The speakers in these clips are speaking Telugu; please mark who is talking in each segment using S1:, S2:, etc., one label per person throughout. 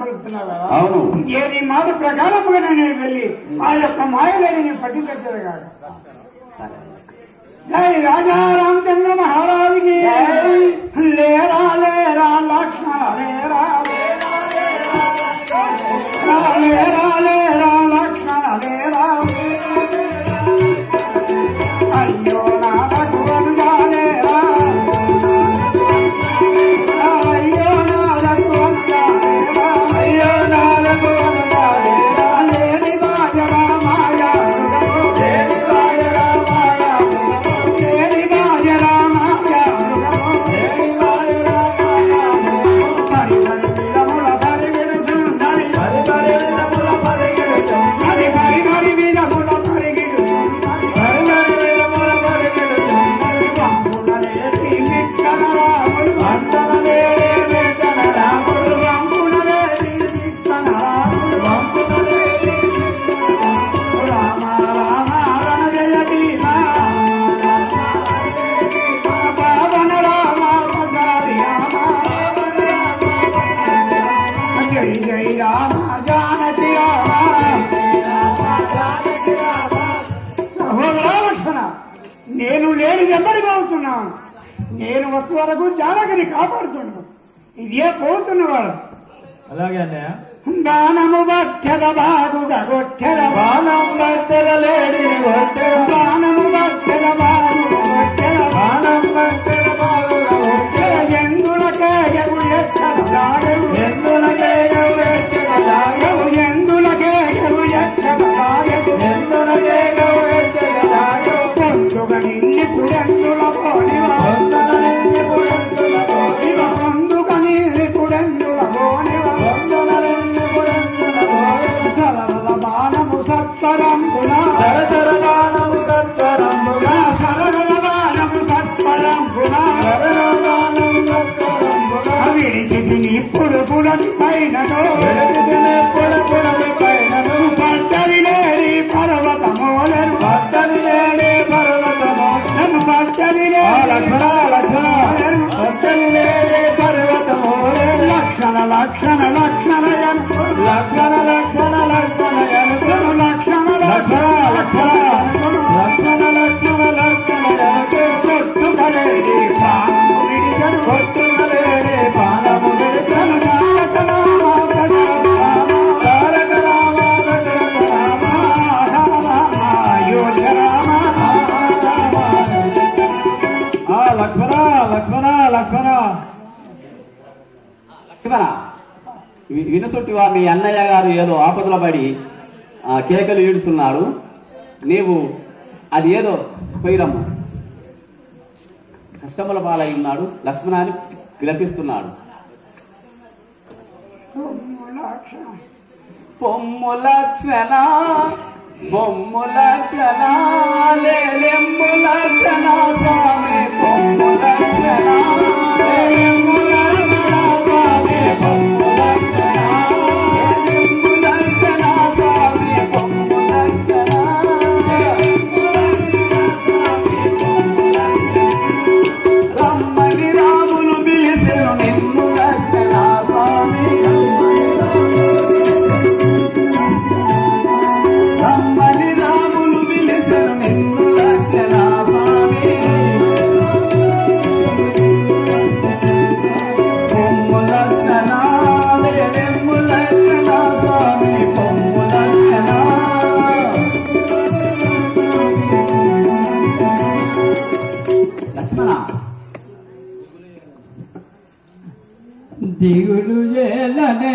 S1: పలుకుతున్నావు? కదా
S2: అవును.
S1: ఏ నీ మాట ప్రకారముగా నేను వెళ్ళి ఆ యొక్క కాదు
S2: సరే
S1: జై రాజా రామచంద్ర మహారాజుకి. లేరా లేరా లక్ష్మణ లేరా లేరా నేను లేని వెంబడి పోతున్నాను నేను వచ్చే వరకు జానకిని కాపాడుతున్నాను. ఇదే పోతున్నవాడు
S3: అలాగే అన్నయ్య.
S1: దానము బాగుగా గొట్టెల బాణం భక్తద పుడని పైనను. పట్టని లేని పర్వతమోలను పట్టని లేని పట్టని పట్టని లక్షణ లక్షణ లక్షణ లక్షణ లక్షణ లక్షణ లక్షణ లక్షణ లక్షణ లక్షణ లక్షణ లక్షణ కొట్టుకలేని కొట్టుకలేని
S3: లక్ష్మణ
S2: వి- వినుసుట్టివా మీ అన్నయ్య గారు ఏదో ఆపదలో పడి కేకలు ఈడుస్తున్నారు నీవు అది ఏదో పోయిరమ్మ కష్టముల పాలై ఉన్నాడు. లక్ష్మణాన్ని విలపిస్తున్నాడు. పొమ్ము లక్షణ బొమ్ము లక్షణ లేలెమ్ము లక్షణ స్వామి పొమ్ము లక్షణ.
S4: దిగులు ఏలనే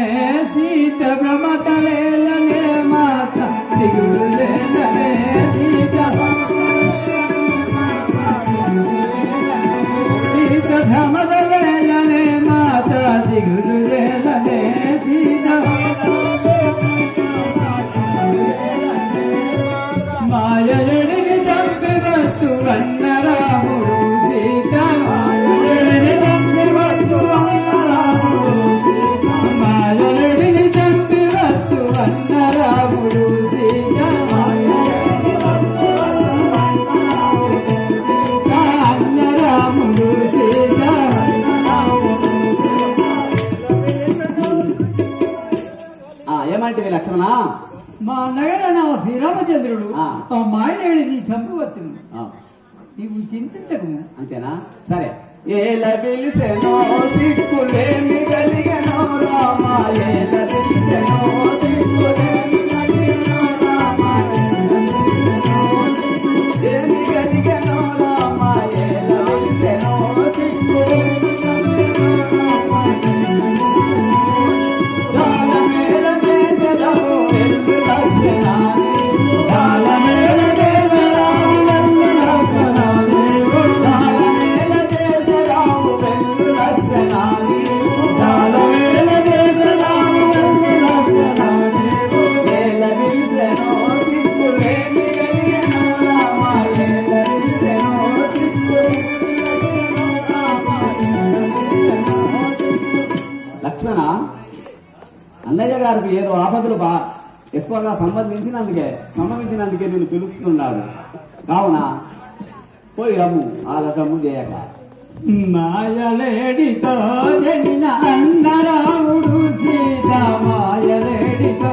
S4: సీత భ్రమతలేలనే మాత దిగులు ఏలనే సీత సీత భ్రమతలేలనే మాత దిగులు ఏలనే సీత
S2: మాయ
S4: మా నగర నా శ్రీరామచంద్రుడు
S2: ఆ.
S4: మాయనేడిని
S2: వచ్చింది
S4: నీవు చింతించకు.
S2: అంతేనా? సరే. ఏ లబిలిసెనో సిక్కులేమి కలిగా గారికి ఏదో ఆపదలు బా ఎక్కువగా సంబంధించినందుకే సంబంధించినందుకే నేను పిలుస్తున్నాను. కావున పోయి రమ్ము ఆ రకము చేయక
S4: మాయలేడితో జనిన అన్నరాముడు సీత మాయలేడితో